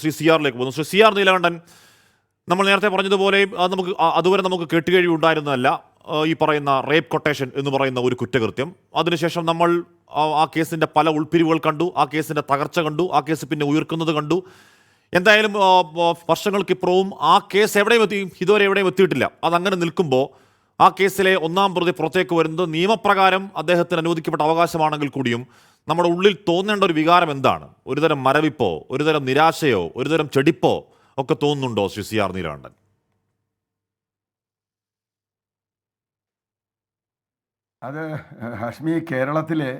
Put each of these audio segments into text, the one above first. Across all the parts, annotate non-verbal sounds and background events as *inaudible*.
Shri C ആറിലേക്ക് പോകുന്നു. Shri C R Neelakantan നമ്മൾ നേരത്തെ പറഞ്ഞതുപോലെ അത് നമുക്ക് അതുവരെ നമുക്ക് കേട്ടുകഴിവ് ഉണ്ടായിരുന്നതല്ല. ഈ പറയുന്ന റേപ്പ് കൊട്ടേഷൻ എന്ന് പറയുന്ന ഒരു കുറ്റകൃത്യം. അതിനുശേഷം നമ്മൾ ആ, കേസിന്റെ പല ഉൾപ്പിരിവുകൾ കണ്ടു ആ കേസിന്റെ തകർച്ച കണ്ടു ആ കേസ് പിന്നെ ഉയർക്കുന്നത് കണ്ടു. എന്തായാലും വർഷങ്ങൾക്കിപ്പുറവും ആ കേസ് എവിടെയും എത്തി ഇതുവരെ എവിടെയും എത്തിയിട്ടില്ല. അതങ്ങനെ നിൽക്കുമ്പോൾ ആ കേസിലെ ഒന്നാം പ്രതി പുറത്തേക്ക് വരുന്നത് നിയമപ്രകാരം അദ്ദേഹത്തിന് അനുവദിക്കപ്പെട്ട അവകാശമാണെങ്കിൽ കൂടിയും നമ്മുടെ ഉള്ളിൽ തോന്നേണ്ട ഒരു വികാരം എന്താണ്? ഒരുതരം മരവിപ്പോ ഒരുതരം നിരാശയോ ഒരുതരം ചെടിപ്പോ ഒക്കെ തോന്നുന്നുണ്ടോ ശ്രീ സി ആർ നീലാണ്ടൻ അത് ഹഷ്മി കേരളത്തിലെ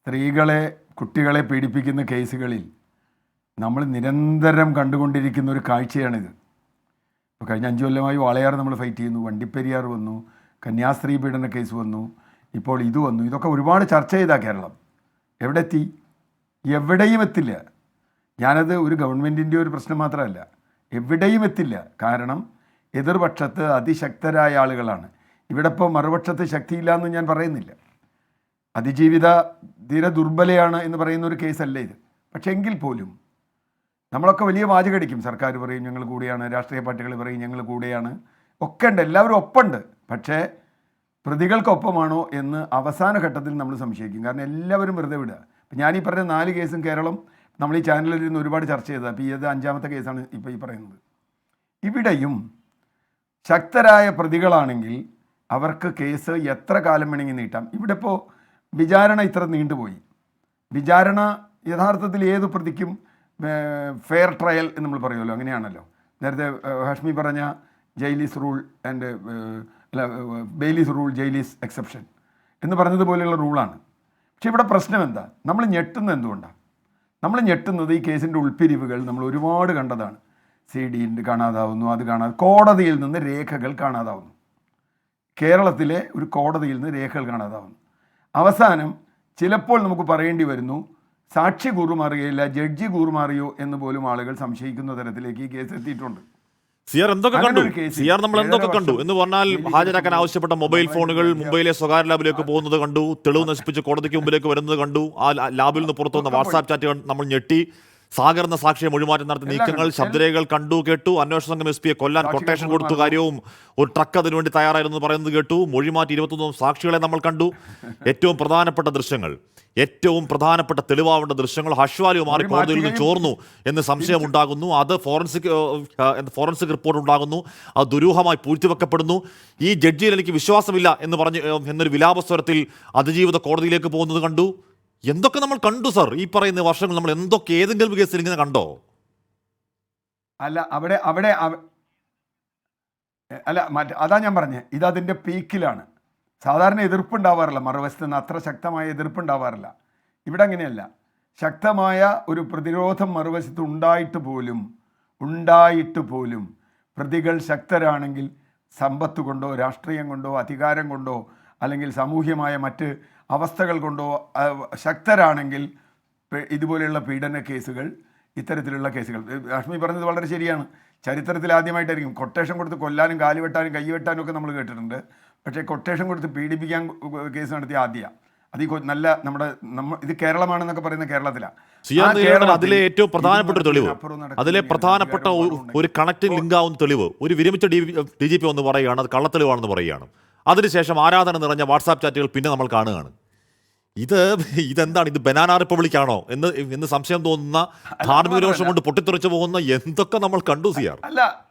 സ്ത്രീകളെ കുട്ടികളെ പീഡിപ്പിക്കുന്ന കേസുകളിൽ നമ്മൾ നിരന്തരം കണ്ടുകൊണ്ടിരിക്കുന്ന ഒരു കാഴ്ചയാണിത്. ഇപ്പോൾ കഴിഞ്ഞ അഞ്ചു കൊല്ലമായി വാളയാർ നമ്മൾ ഫൈറ്റ് ചെയ്യുന്നു വണ്ടിപ്പെരിയാർ വന്നു കന്യാസ്ത്രീ പീഡന കേസ് വന്നു ഇപ്പോൾ ഇത് വന്നു ഇതൊക്കെ ഒരുപാട് ചർച്ച ചെയ്താ കേരളം. എവിടെ എത്തി എവിടെയും എത്തില്ല. ഞാനത് ഒരു ഗവൺമെന്റിന്റെ ഒരു പ്രശ്നം മാത്രമല്ല എവിടെയും എത്തില്ല. കാരണം എതിർപക്ഷത്ത് അതിശക്തരായ ആളുകളാണ്. ഇവിടെ ഇപ്പോൾ മറുപക്ഷത്ത് ശക്തിയില്ല എന്ന് ഞാൻ പറയുന്നില്ല. അതിജീവിത തീരെ ദുർബലയാണ് എന്ന് പറയുന്ന ഒരു കേസല്ല ഇത്. പക്ഷേ എങ്കിൽ പോലും നമ്മളൊക്കെ വലിയ വാചകടിക്കും. സർക്കാർ പറയും ഞങ്ങൾ കൂടെയാണ് രാഷ്ട്രീയ പാർട്ടികൾ പറയും ഞങ്ങൾ കൂടെയാണ്. ഒക്കെ ഉണ്ട് എല്ലാവരും ഒപ്പമുണ്ട്. പക്ഷേ പ്രതികൾക്കൊപ്പമാണോ എന്ന് അവസാന ഘട്ടത്തിൽ നമ്മൾ സംശയിക്കും. കാരണം എല്ലാവരും വെറുതെ വിടുക. ഇപ്പം ഞാൻ ഈ പറഞ്ഞ നാല് കേസും കേരളം നമ്മൾ ഈ ചാനലിൽ ഇരുന്ന് ഒരുപാട് ചർച്ച ചെയ്തത് അപ്പോൾ ഇത് അഞ്ചാമത്തെ കേസാണ് ഇപ്പോൾ ഈ പറയുന്നത്. ഇവിടെയും ശക്തരായ പ്രതികളാണെങ്കിൽ അവർക്ക് കേസ് എത്ര കാലം വേണമെങ്കിൽ നീട്ടാം. ഇവിടെ ഇപ്പോൾ വിചാരണ ഇത്ര നീണ്ടുപോയി. വിചാരണ യഥാർത്ഥത്തിൽ ഏത് പ്രതിക്കും ഫെയർ ട്രയൽ എന്ന് നമ്മൾ പറയുമല്ലോ. അങ്ങനെയാണല്ലോ. നേരത്തെ ഹഷ്മി പറഞ്ഞ ജയിലീസ് റൂൾ ആൻഡ് അല്ല ബെയിലീസ് റൂൾ ജയിലീസ് എക്സെപ്ഷൻ എന്ന് പറഞ്ഞതുപോലെയുള്ള റൂളാണ്. പക്ഷേ ഇവിടെ പ്രശ്നം എന്താ? നമ്മൾ ഞെട്ടുന്നത് എന്തുകൊണ്ടാണ് നമ്മൾ ഞെട്ടുന്നത് ഈ കേസിന്റെ ഉൾപ്പിരിവുകൾ നമ്മൾ ഒരുപാട് കണ്ടതാണ്. സി ഡി കാണാതാവുന്നു അത് കാണാതെ കോടതിയിൽ നിന്ന് രേഖകൾ കാണാതാവുന്നു. കേരളത്തിലെ ഒരു കോടതിയിൽ നിന്ന് രേഖകൾ കാണാതാവുന്നു. അവസാനം ചിലപ്പോൾ നമുക്ക് പറയേണ്ടി വരുന്നു സാക്ഷി കൂറുമാറുകയില്ല ജഡ്ജി കൂറുമാറിയോ എന്ന് പോലും ആളുകൾ സംശയിക്കുന്ന തരത്തിലേക്ക് ഈ കേസ് എത്തിയിട്ടുണ്ട്. സി ആർ എന്തൊക്കെ കണ്ടു? സിആർ സി ആർ നമ്മൾ എന്തൊക്കെ കണ്ടു? എന്ന് പറഞ്ഞാൽ ഹാജരാക്കാൻ ആവശ്യപ്പെട്ട മൊബൈൽ ഫോണുകൾ മുംബൈയിലെ സ്വകാര്യ ലാബിലേക്ക് പോകുന്നത് കണ്ടു തെളിവ് നശിപ്പിച്ച് കോടതിക്ക് മുമ്പിലേക്ക് വരുന്നത് കണ്ടു. ആ ലാബിൽ നിന്ന് പുറത്തു വന്ന വാട്സാപ്പ് ചാറ്റുകൾ നമ്മൾ ഞെട്ടി. സാഗർ എന്ന സാക്ഷിയെ മൊഴിമാറ്റം നടത്തിയ നീക്കങ്ങൾ ശബ്ദരേഖകൾ കണ്ടു കേട്ടു. അന്വേഷണ സംഘം എസ് പിയെ കൊല്ലാൻ കൊട്ടേഷൻ കൊടുത്ത. കാര്യവും ഒരു ട്രക്ക് അതിനുവേണ്ടി തയ്യാറായിരുന്നു പറയുന്നത് കേട്ടു. മൊഴിമാറ്റി ഇരുപത്തൊന്നും സാക്ഷികളെ നമ്മൾ കണ്ടു. *laughs* ഏറ്റവും പ്രധാനപ്പെട്ട ദൃശ്യങ്ങൾ ഏറ്റവും പ്രധാനപ്പെട്ട തെളിവാവേണ്ട ദൃശ്യങ്ങൾ ഹഷ്വാലി മാറി കോടതിയിൽ നിന്ന് ചോർന്നു എന്ന് സംശയം ഉണ്ടാകുന്നു. അത് ഫോറൻസിക് ഫോറൻസിക് റിപ്പോർട്ട് ഉണ്ടാകുന്നു. അത് ദുരൂഹമായി പൂഴ്ത്തിവെക്കപ്പെടുന്നു. ഈ ജഡ്ജിയിൽ എനിക്ക് വിശ്വാസമില്ല എന്ന് പറഞ്ഞ് എന്നൊരു വിലാപസ്വരത്തിൽ അതിജീവിത കോടതിയിലേക്ക് പോകുന്നത് കണ്ടു. എന്തൊക്കെ നമ്മൾ കണ്ടു സർ ഈ പറയുന്ന വർഷങ്ങൾ നമ്മൾ എന്തൊക്കെ ഏതെങ്കിലും കേസിൽ ഇങ്ങനെ കണ്ടോ? അല്ല അവിടെ അവിടെ അല്ല മറ്റേ അതാ ഞാൻ പറഞ്ഞത് ഇത് അതിന്റെ പീക്കിലാണ്. സാധാരണ എതിർപ്പുണ്ടാവാറില്ല മറുവശത്ത് നിന്ന് അത്ര ശക്തമായ എതിർപ്പുണ്ടാവാറില്ല. ഇവിടെ അങ്ങനെയല്ല. ശക്തമായ ഒരു പ്രതിരോധം മറുവശത്ത് ഉണ്ടായിട്ട് പോലും ഉണ്ടായിട്ട് പോലും പ്രതികൾ ശക്തരാണെങ്കിൽ സമ്പത്ത് കൊണ്ടോ രാഷ്ട്രീയം കൊണ്ടോ അധികാരം കൊണ്ടോ അല്ലെങ്കിൽ സാമൂഹ്യമായ മറ്റ് അവസ്ഥകൾ കൊണ്ടോ ശക്തരാണെങ്കിൽ ഇതുപോലെയുള്ള പീഡന കേസുകൾ ഇത്തരത്തിലുള്ള കേസുകൾ. ലക്ഷ്മി പറഞ്ഞത് വളരെ ശരിയാണ്. ചരിത്രത്തിൽ ആദ്യമായിട്ടായിരിക്കും. കൊട്ടേഷൻ കൊടുത്ത് കൊല്ലാനും കാലുവെട്ടാനും വെട്ടാനും കൈ വെട്ടാനും ഒക്കെ നമ്മൾ കേട്ടിട്ടുണ്ട്. പക്ഷേ കൊട്ടേഷൻ കൊടുത്ത് പീഡിപ്പിക്കാൻ കേസ് നടത്തിയ ആദ്യ. അത് ഈ നല്ല നമ്മുടെ നമ്മ ഇത് കേരളമാണെന്നൊക്കെ പറയുന്ന കേരളത്തിലാണ് അതിലെ ഏറ്റവും പ്രധാനപ്പെട്ട ഒരു തെളിവ്. അതിലെ പ്രധാനപ്പെട്ട ഒരു- കണക്റ്റിംഗ് ലിങ്ക് ആവുന്ന തെളിവ്. ഒരു വിരമിച്ച ഡി ഡി ജി പി ഒന്ന് പറയുകയാണ് അത് കള്ളത്തെളിവാണെന്ന് പറയുകയാണ്. അതിനുശേഷം ആരാധന നിറഞ്ഞ വാട്സാപ്പ് ചാറ്റുകൾ പിന്നെ നമ്മൾ കാണുകയാണ്. ഇത് ഇതെന്താണ്? ഇത് ബനാന റിപ്പബ്ലിക്കാണോ? എന്ന് എന്ന് സംശയം തോന്നുന്ന ധാർമ്മിക രോഷം കൊണ്ട് പൊട്ടിത്തെറിച്ചു പോകുന്ന എന്തൊക്കെ നമ്മൾ കണ്ടു സിയാർ അല്ല.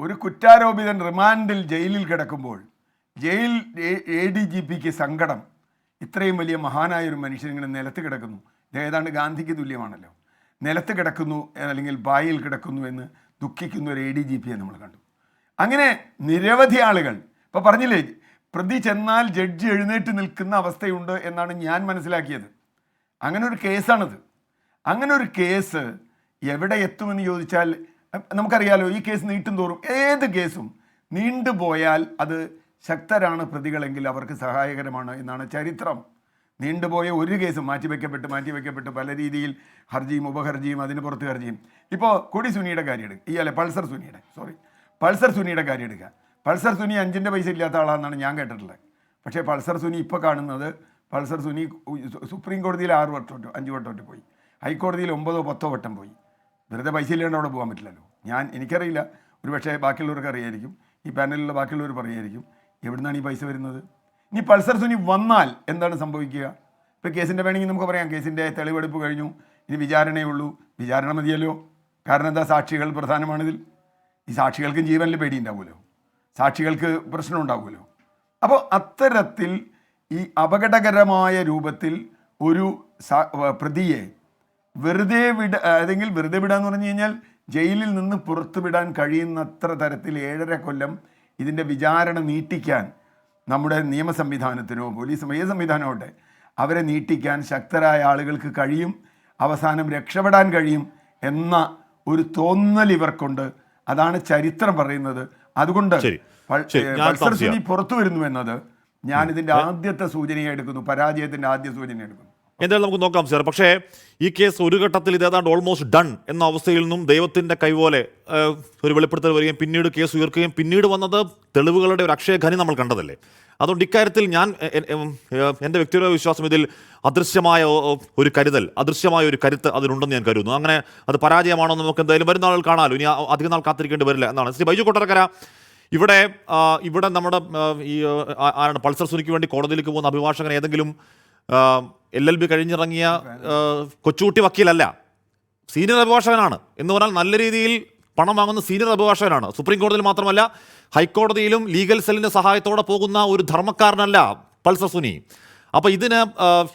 ഒരു കുറ്റാരോപിതൻ റിമാൻഡിൽ ജയിലിൽ കിടക്കുമ്പോൾ ജയിൽ എ ഡി ജി പിക്ക് സങ്കടം. ഇത്രയും വലിയ മഹാനായ ഒരു മനുഷ്യൻ ഇങ്ങനെ നിലത്ത് കിടക്കുന്നു. ഏതാണ്ട് ഗാന്ധിക്ക് തുല്യമാണല്ലോ. നിലത്ത് കിടക്കുന്നു അല്ലെങ്കിൽ ബായിൽ കിടക്കുന്നു എന്ന് ദുഃഖിക്കുന്ന ഒരു എ ഡി ജി പിയെ നമ്മൾ കണ്ടു. അങ്ങനെ നിരവധി ആളുകൾ ഇപ്പോൾ പറഞ്ഞില്ലേ പ്രതി ചെന്നാൽ ജഡ്ജി എഴുന്നേറ്റ് നിൽക്കുന്ന അവസ്ഥയുണ്ട് എന്നാണ് ഞാൻ മനസ്സിലാക്കിയത്. അങ്ങനെ ഒരു കേസാണിത്. അങ്ങനെ ഒരു കേസ് എവിടെ എത്തുമെന്ന് ചോദിച്ചാൽ നമുക്കറിയാലോ ഈ കേസ് നീട്ടും തോറും ഏത് കേസും നീണ്ടുപോയാൽ അത് ശക്തരാണ് പ്രതികളെങ്കിൽ അവർക്ക് സഹായകരമാണ് എന്നാണ് ചരിത്രം. നീണ്ടുപോയ ഒരു കേസും മാറ്റിവെക്കപ്പെട്ട് മാറ്റിവെക്കപ്പെട്ട് പല രീതിയിൽ ഹർജിയും ഉപഹർജിയും അതിന് പുറത്ത് ഹർജിയും. ഇപ്പോൾ കൊടി സുനിയുടെ കാര്യം എടുക്കുക ഈ അല്ലെ പൾസർ സുനിയുടെ സോറി പൾസർ സുനിയുടെ കാര്യം എടുക്കുക പൾസർ സുനി അഞ്ചിന്റെ പൈസ ഇല്ലാത്ത ആളാണെന്നാണ് ഞാൻ കേട്ടിട്ടുള്ളത്. പക്ഷേ പൾസർ സുനി ഇപ്പോൾ കാണുന്നത് പൾസർ സുനി സുപ്രീം കോടതിയിൽ ആറ് വട്ടം അഞ്ച് വട്ടം പോയി. ഹൈക്കോടതിയിൽ ഒമ്പതോ പത്തോ വട്ടം പോയി. വെറുതെ പൈസ ഇല്ലാണ്ട് അവിടെ പോകാൻ പറ്റില്ലല്ലോ. ഞാൻ എനിക്കറിയില്ല. ഒരു പക്ഷേ ബാക്കിയുള്ളവർക്ക് അറിയായിരിക്കും. ഈ പാനലിലുള്ള ബാക്കിയുള്ളവർ പറയായിരിക്കും. എവിടുന്നാണ് ഈ പൈസ വരുന്നത്? ഇനി പൾസർ സുനി വന്നാൽ എന്താണ് സംഭവിക്കുക? ഇപ്പോൾ കേസിന്റെ വേണമെങ്കിൽ നമുക്ക് പറയാം. കേസിന്റെ തെളിവെടുപ്പ് കഴിഞ്ഞു. ഇനി വിചാരണയേ ഉള്ളൂ വിചാരണ മതിയല്ലോ. കാരണം എന്താ? സാക്ഷികൾ പ്രധാനമാണിതിൽ. ഈ സാക്ഷികൾക്കും ജീവനിൽ പേടി ഉണ്ടാവുമല്ലോ സാക്ഷികൾക്ക് പ്രശ്നം ഉണ്ടാവുമല്ലോ. അപ്പോൾ അത്തരത്തിൽ ഈ അപകടകരമായ രൂപത്തിൽ ഒരു പ്രതിയെ വെറുതെ വിട അതെങ്കിൽ വെറുതെ വിടാന്ന് പറഞ്ഞു കഴിഞ്ഞാൽ ജയിലിൽ നിന്ന് പുറത്തുവിടാൻ കഴിയുന്നത്ര തരത്തിൽ ഏഴര കൊല്ലം ഇതിന്റെ വിചാരണ നീട്ടിക്കാൻ നമ്മുടെ നിയമ സംവിധാനത്തിനോ പോലീസ് ഏത് സംവിധാനമാവട്ടെ അവരെ നീട്ടിക്കാൻ ശക്തരായ ആളുകൾക്ക് കഴിയും അവസാനം രക്ഷപ്പെടാൻ കഴിയും എന്ന ഒരു തോന്നൽ ഇവർക്കുണ്ട്. അതാണ് ചരിത്രം പറയുന്നത്. അതുകൊണ്ട്. പുറത്തു വരുന്നു എന്നത് ഞാൻ ഇതിന്റെ ആദ്യത്തെ സൂചനയെ എടുക്കുന്നു പരാജയത്തിന്റെ ആദ്യ സൂചന എടുക്കുന്നു. എന്തായാലും നമുക്ക് നോക്കാം സാർ. പക്ഷേ ഈ കേസ് ഒരു ഘട്ടത്തിൽ ഇത് ഏതാണ്ട് ഓൾമോസ്റ്റ് ഡൺ എന്ന അവസ്ഥയിൽ നിന്നും ദൈവത്തിന്റെ കൈപോലെ ഒരു വെളിപ്പെടുത്തൽ വരികയും പിന്നീട് കേസ് ഉയർക്കുകയും പിന്നീട് വന്നത് തെളിവുകളുടെ ഒരു അക്ഷയഖനി നമ്മൾ കണ്ടതല്ലേ? അതുകൊണ്ട് ഇക്കാര്യത്തിൽ ഞാൻ എന്റെ വ്യക്തിപര വിശ്വാസം ഇതിൽ അദൃശ്യമായ ഒരു കരുതൽ അദൃശ്യമായ ഒരു കരുത്ത് അതിനുണ്ടെന്ന് ഞാൻ കരുതുന്നു. അങ്ങനെ അത് പരാജയമാണോ എന്ന് നമുക്ക് എന്തായാലും വരുന്ന ആളുകൾ കാണാമല്ലോ. ഇനി അധികം നാൾ കാത്തിരിക്കേണ്ടി വരില്ല എന്നാണ്. ശ്രീ ബൈജു കൊട്ടരക്കര ഇവിടെ ഇവിടെ നമ്മുടെ ഈ ആരാണ് പൾസർ സുനിക്ക് വേണ്ടി കോടതിയിലേക്ക് പോകുന്ന അഭിഭാഷകൻ ഏതെങ്കിലും എൽ എൽ ബി കഴിഞ്ഞിറങ്ങിയ കൊച്ചുകുട്ടി വക്കീലല്ല. സീനിയർ അഭിഭാഷകനാണ്. എന്ന് പറഞ്ഞാൽ നല്ല രീതിയിൽ പണം വാങ്ങുന്ന സീനിയർ അഭിഭാഷകനാണ്. സുപ്രീം കോടതിയിൽ മാത്രമല്ല ഹൈക്കോടതിയിലും ലീഗൽ സെല്ലിന്റെ സഹായത്തോടെ പോകുന്ന ഒരു ധർമ്മക്കാരനല്ല പൾസർ സുനി. അപ്പോൾ ഇതിന്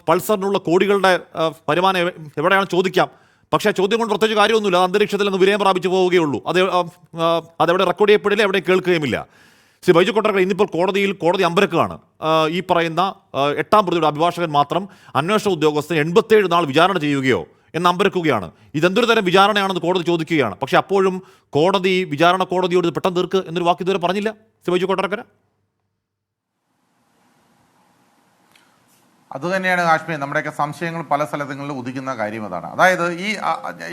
പൾസറിനുള്ള കോടികളുടെ വരുമാനം എവിടെയാണ് ചോദിക്കാം. പക്ഷേ ചോദ്യം കൊണ്ട് പ്രത്യേകിച്ച് കാര്യമൊന്നുമില്ല. അന്തരീക്ഷത്തിൽ നിന്ന് വിലയം പ്രാപിച്ചു പോവുകയുള്ളൂ. അത് അതെവിടെ റെക്കോർഡ് ചെയ്യപ്പെടില്ല എവിടെ കേൾക്കുകയുമില്ല. ശ്രീ ബൈജു കൊട്ടാരക്കര ഇന്നിപ്പോൾ കോടതിയിൽ കോടതി അമ്പരക്കുകയാണ്. ഈ പറയുന്ന എട്ടാം പ്രതിയുടെ അഭിഭാഷകൻ മാത്രം അന്വേഷണ ഉദ്യോഗസ്ഥൻ എൺപത്തേഴ് നാൾ വിചാരണ ചെയ്യുകയോ എന്ന് അമ്പരക്കുകയാണ്. ഇതെന്തൊരു തരം വിചാരണയാണെന്ന് കോടതി ചോദിക്കുകയാണ്. പക്ഷേ അപ്പോഴും കോടതി വിചാരണ കോടതിയോട് പെട്ടെന്ന് തീർക്ക് എന്നൊരു വാക്ക് ഇതുവരെ പറഞ്ഞില്ല? ശ്രീ ബൈജു കൊട്ടറക്കര അതുതന്നെയാണ് കാശ്മീർ. നമ്മുടെയൊക്കെ സംശയങ്ങൾ പല സ്ഥലങ്ങളിലും ഉദിക്കുന്ന കാര്യം അതാണ്. അതായത് ഈ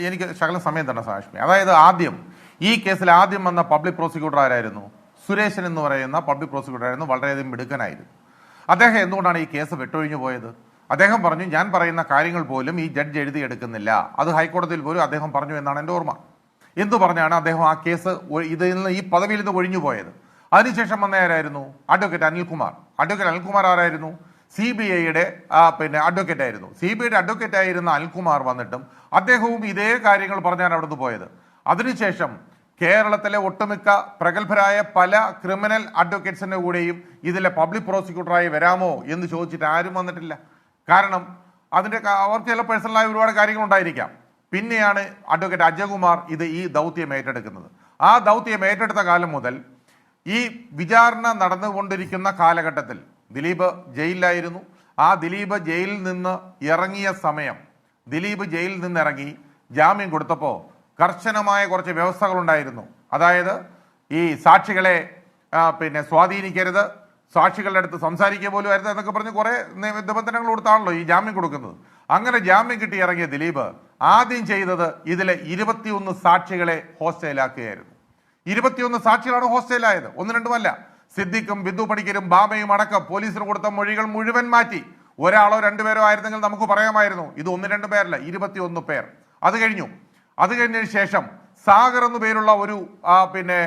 എനിക്ക് ശകലം സമയം തന്നെ കാശ്മീർ. അതായത് ആദ്യം ഈ കേസിൽ ആദ്യം വന്ന പബ്ലിക് പ്രോസിക്യൂട്ടർ ആരായിരുന്നു? സുരേഷൻ എന്ന് പറയുന്ന പബ്ലിക് പ്രോസിക്യൂട്ടർ ആയിരുന്നു വളരെയധികം മിടുക്കനായിരുന്നു. അദ്ദേഹം എന്തുകൊണ്ടാണ് ഈ കേസ് വിട്ടൊഴിഞ്ഞു പോയത്? അദ്ദേഹം പറഞ്ഞു ഞാൻ പറയുന്ന കാര്യങ്ങൾ പോലും ഈ ജഡ്ജ് എഴുതിയെടുക്കുന്നില്ല. അത് ഹൈക്കോടതിയിൽ പോലും അദ്ദേഹം പറഞ്ഞു എന്നാണ് എന്റെ ഓർമ്മ. എന്തു പറഞ്ഞാണ് അദ്ദേഹം ആ കേസ് ഇതിൽ നിന്ന് ഈ പദവിയിൽ നിന്ന് ഒഴിഞ്ഞു പോയത്? അതിനുശേഷം വന്ന ആരായിരുന്നു? അഡ്വക്കേറ്റ് അനിൽകുമാർ. അഡ്വക്കേറ്റ് അനിൽകുമാർ ആരായിരുന്നു? സി ബി ഐയുടെ പിന്നെ അഡ്വക്കേറ്റ് ആയിരുന്നു. സി ബി ഐയുടെ അഡ്വക്കേറ്റ് ആയിരുന്ന അനിൽകുമാർ വന്നിട്ടും അദ്ദേഹവും ഇതേ കാര്യങ്ങൾ പറഞ്ഞാണ് അവിടുന്ന് പോയത്. അതിനുശേഷം കേരളത്തിലെ ഒട്ടുമിക്ക പ്രഗത്ഭരായ പല ക്രിമിനൽ അഡ്വക്കേറ്റ്സിന്റെ കൂടെയും ഇതിലെ പബ്ലിക് പ്രോസിക്യൂട്ടറായി വരാമോ എന്ന് ചോദിച്ചിട്ട് ആരും വന്നിട്ടില്ല. കാരണം അതിന്റെ അവർക്ക് ചില പേഴ്സണലായ ഒരുപാട് കാര്യങ്ങൾ ഉണ്ടായിരിക്കാം പിന്നെയാണ് അഡ്വക്കേറ്റ് അജയകുമാർ ഇത് ഈ ദൗത്യം ഏറ്റെടുക്കുന്നത്. ആ ദൗത്യം ഏറ്റെടുത്ത കാലം മുതൽ ഈ വിചാരണ നടന്നുകൊണ്ടിരിക്കുന്ന കാലഘട്ടത്തിൽ ദിലീപ് ജയിലിലായിരുന്നു. ആ ദിലീപ് ജയിലിൽ നിന്ന് ഇറങ്ങിയ സമയം ദിലീപ് ജയിലിൽ നിന്ന് ഇറങ്ങി ജാമ്യം കൊടുത്തപ്പോൾ കർശനമായ കുറച്ച് വ്യവസ്ഥകളുണ്ടായിരുന്നു. അതായത് ഈ സാക്ഷികളെ പിന്നെ സ്വാധീനിക്കരുത് സാക്ഷികളുടെ അടുത്ത് സംസാരിക്കുക പോലും ആയിരുന്നു എന്നൊക്കെ പറഞ്ഞ് കുറെ നിബന്ധനകൾ കൊടുത്താണല്ലോ ഈ ജാമ്യം കൊടുക്കുന്നത്. അങ്ങനെ ജാമ്യം കിട്ടി ഇറങ്ങിയ ദിലീപ് ആദ്യം ചെയ്തത് ഇതിലെ ഇരുപത്തിയൊന്ന് സാക്ഷികളെ ഹോസ്റ്റലിലാക്കുകയായിരുന്നു. ഇരുപത്തിയൊന്ന് സാക്ഷികളാണ് ഹോസ്റ്റലായത് ഒന്ന് രണ്ടുമല്ല. സിദ്ദിഖും ബിന്ദു പണിക്കരും ബാബയും അടക്കം പോലീസിന് കൊടുത്ത മൊഴികൾ മുഴുവൻ മാറ്റി. ഒരാളോ രണ്ടുപേരോ ആയിരുന്നെങ്കിൽ നമുക്ക് പറയാമായിരുന്നു. ഇത് ഒന്ന് രണ്ട് പേരല്ല ഇരുപത്തിയൊന്ന് പേർ. അത് കഴിഞ്ഞു. അത് കഴിഞ്ഞതിന് ശേഷം സാഗർ എന്നു പേരുള്ള ഒരു പിന്നെ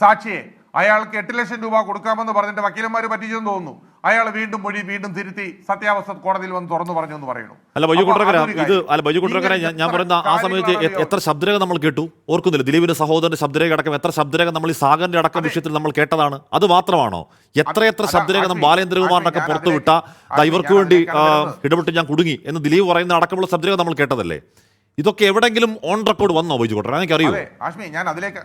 സാക്ഷിയെ അയാൾക്ക് എട്ട് ലക്ഷം രൂപ കൊടുക്കാമെന്ന് പറഞ്ഞിട്ട് വക്കീലന്മാർ പറ്റിച്ചെന്ന് തോന്നുന്നു. അയാൾ വീണ്ടും മൊഴി വീണ്ടും തിരുത്തി സത്യാവസ്ഥ കോടതിയിൽ വന്ന് തുറന്നു പറഞ്ഞു എന്ന് പറയുന്നു. അല്ല ബൈജു ഇത് അല്ല ബൈജു ഞാൻ- പറയുന്ന ആ സമയത്ത് എത്ര ശബ്ദരേഖ നമ്മൾ കേട്ടു? ഓർക്കുന്നില്ല? ദിലീപിന്റെ സഹോദരന്റെ ശബ്ദരേഖ അടക്കം എത്ര ശബ്ദരേഖ നമ്മൾ ഈ സാഗറിന്റെ അടക്കം വിഷയത്തിൽ നമ്മൾ കേട്ടതാണ്? അത് മാത്രമാണോ? എത്രയെത്ര ശബ്ദരേഖ നമ്മൾ ഞാൻ പുറത്തുവിട്ട ഇവർക്ക് വേണ്ടി ഇടപെട്ട് ഞാൻ കുടുങ്ങി എന്ന് ദിലീപ് പറയുന്ന അടക്കമുള്ള ശബ്ദരേഖ നമ്മൾ കേട്ടതല്ലേ? ഇതൊക്കെ എവിടെങ്കിലും ഓൺ റെക്കോർഡ് വന്നോ ബൈജു എനിക്ക് അതെ ആഷ്മി ഞാൻ അതിലേക്ക്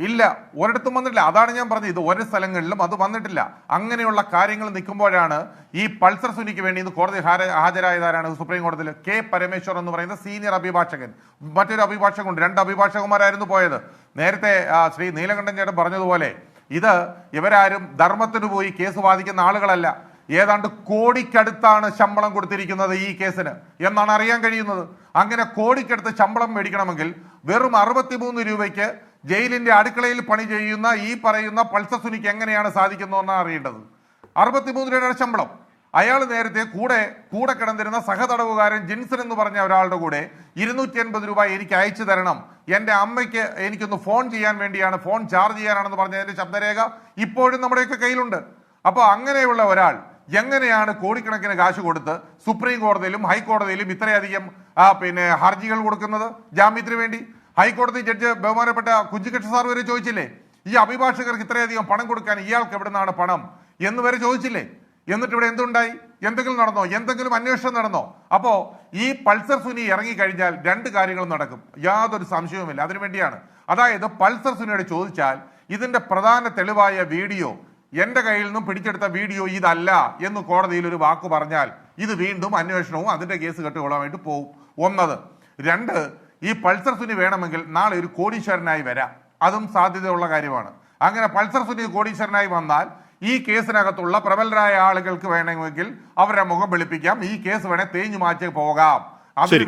ഇല്ല ഒരിടത്തും വന്നിട്ടില്ല. അതാണ് ഞാൻ പറഞ്ഞത്. ഇത് ഒരു സ്ഥലങ്ങളിലും അത് വന്നിട്ടില്ല. അങ്ങനെയുള്ള കാര്യങ്ങൾ നിൽക്കുമ്പോഴാണ് ഈ പൾസർ സുനിക്ക് വേണ്ടി ഇന്ന് കോടതി ഹാജരായതാരാണ് സുപ്രീം കോടതിയിൽ കെ പരമേശ്വർ എന്ന് പറയുന്ന സീനിയർ അഭിഭാഷകൻ. മറ്റൊരു അഭിഭാഷകനുണ്ട് രണ്ട് അഭിഭാഷകന്മാരായിരുന്നു പോയത്. നേരത്തെ ശ്രീ നീലകണ്ഠൻ ചേട്ടൻ പറഞ്ഞതുപോലെ ഇത് ഇവരാരും ധർമ്മത്തിന് പോയി കേസ് വാദിക്കുന്ന ആളുകളല്ല. ഏതാണ്ട് കോടിക്കടുത്താണ് ശമ്പളം കൊടുത്തിരിക്കുന്നത് ഈ കേസിന് എന്നാണ് അറിയാൻ കഴിയുന്നത്. അങ്ങനെ കോടിക്കടുത്ത് ശമ്പളം മേടിക്കണമെങ്കിൽ വെറും അറുപത്തിമൂന്ന് രൂപയ്ക്ക് ജയിലിന്റെ അടുക്കളയിൽ പണി ചെയ്യുന്ന ഈ പറയുന്ന പൾസസുനിക്ക് എങ്ങനെയാണ് സാധിക്കുന്നതെന്നാണ് അറിയേണ്ടത്. അറുപത്തിമൂന്ന് രൂപയുടെ ശമ്പളം. അയാൾ നേരത്തെ കൂടെ കൂടെ കിടന്നിരുന്ന സഹതടവുകാരൻ ജിൻസൺ എന്ന് പറഞ്ഞ ഒരാളുടെ കൂടെ ഇരുന്നൂറ്റി എൺപത് രൂപ എനിക്ക് അയച്ചു തരണം. എന്റെ അമ്മയ്ക്ക് എനിക്കൊന്ന് ഫോൺ ചെയ്യാൻ വേണ്ടിയാണ് ഫോൺ ചാർജ് ചെയ്യാനാണെന്ന് പറഞ്ഞതിന്റെ ശബ്ദരേഖ ഇപ്പോഴും നമ്മുടെയൊക്കെ കയ്യിലുണ്ട്. അപ്പോൾ അങ്ങനെയുള്ള ഒരാൾ എങ്ങനെയാണ് കോടിക്കണക്കിന് കാശ് കൊടുത്ത് സുപ്രീം കോടതിയിലും ഹൈക്കോടതിയിലും ഇത്രയധികം പിന്നെ ഹർജികൾ കൊടുക്കുന്നത്? ജാമ്യത്തിന് വേണ്ടി? ഹൈക്കോടതി ജഡ്ജ് ബഹുമാനപ്പെട്ട കുഞ്ചിക്കൃഷ്ണ സാർ വരെ ചോദിച്ചില്ലേ? ഈ അഭിഭാഷകർക്ക് ഇത്രയധികം പണം കൊടുക്കാൻ ഇയാൾക്ക് എവിടെ നിന്നാണ് പണം എന്ന് വരെ ചോദിച്ചില്ലേ? എന്നിട്ട് ഇവിടെ എന്തുണ്ടായി? എന്തെങ്കിലും നടന്നോ? എന്തെങ്കിലും അന്വേഷണം നടന്നോ? അപ്പോ ഈ പൾസർ സുനി ഇറങ്ങിക്കഴിഞ്ഞാൽ രണ്ട് കാര്യങ്ങൾ നടക്കും. യാതൊരു സംശയവുമില്ല. അതിനു വേണ്ടിയാണ്. അതായത് പൾസർ സുനിയോട് ചോദിച്ചാൽ ഇതിന്റെ പ്രധാന തെളിവായ വീഡിയോ എന്റെ കയ്യിൽ നിന്നും പിടിച്ചെടുത്ത വീഡിയോ ഇതല്ല എന്ന് കോടതിയിൽ ഒരു വാക്ക് പറഞ്ഞാൽ ഇത് വീണ്ടും അന്വേഷണവും അതിന്റെ കേസ് കെട്ടുകൊള്ളാനായിട്ട് പോകും ഒന്നത്. രണ്ട് ഈ പൾസർ സുനി വേണമെങ്കിൽ നാളെ ഒരു കോടീശ്വരനായി വരാം. അതും സാധ്യതയുള്ള കാര്യമാണ്. അങ്ങനെ പൾസർ സുനി കോടീശ്വരനായി വന്നാൽ ഈ കേസിനകത്തുള്ള പ്രബലരായ ആളുകൾക്ക് വേണമെങ്കിൽ അവരുടെ മുഖം വെളുപ്പിക്കാം. ഈ കേസ് വേണേ തേഞ്ഞു മാറ്റി പോകാം അതിന്